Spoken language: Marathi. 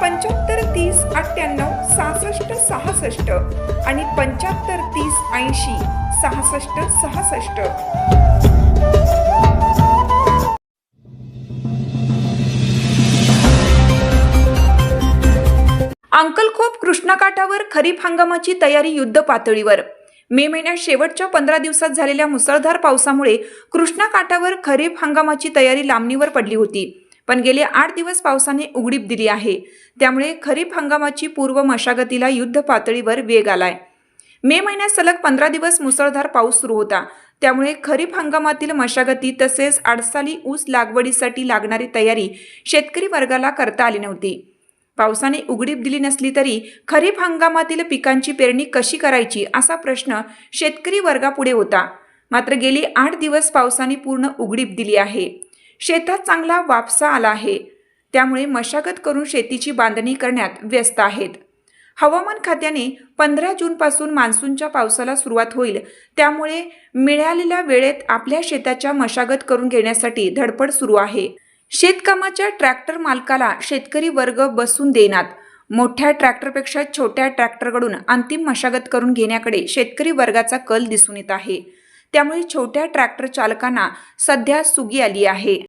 पंच्याहत्तर तीस अठ्ठ्याण्णव सहासष्ट सहासष्ट आणि पंच्याहत्तर तीस ऐंशी सहासष्ट सहासष्ट. अंकलखोप कृष्णाकाठावर खरीप हंगामाची तयारी युद्ध पातळीवर. मे महिन्यात शेवटच्या पंधरा दिवसात झालेल्या मुसळधार पावसामुळे कृष्णाकाठावर खरीप हंगामाची तयारी लांबणीवर पडली होती. पण गेले आठ दिवस पावसाने उघडीप दिली आहे. त्यामुळे खरीप हंगामाची पूर्व मशागतीला युद्ध पातळीवर वेग आलाय. मे महिन्यात सलग पंधरा दिवस मुसळधार पाऊस सुरू होता. त्यामुळे खरीप हंगामातील मशागती तसेच आडसाली ऊस लागवडीसाठी लागणारी तयारी शेतकरी वर्गाला करता आली नव्हती. पावसाने उघडीप दिली नसली तरी खरीप हंगामातील पिकांची पेरणी कशी करायची असा प्रश्न शेतकरी वर्गापुढे होता. मात्र गेली आठ दिवस पावसाने पूर्ण उघडीप दिली आहे. शेतात चांगला वापसा आला आहे. त्यामुळे मशागत करून शेतीची बांधणी करण्यात व्यस्त आहेत. हवामान खात्याने पंधरा जूनपासून मान्सूनच्या पावसाला सुरुवात होईल. त्यामुळे मिळालेल्या वेळेत आपल्या शेताच्या मशागत करून घेण्यासाठी धडपड सुरू आहे. शेतकामाच्या ट्रॅक्टर मालकाला शेतकरी वर्ग बसून देणार. मोठ्या ट्रॅक्टरपेक्षा छोट्या ट्रॅक्टरकडून अंतिम मशागत करून घेण्याकडे शेतकरी वर्गाचा कल दिसून येत आहे. त्यामुळे छोट्या ट्रॅक्टर चालकांना सध्या सुगी आली आहे.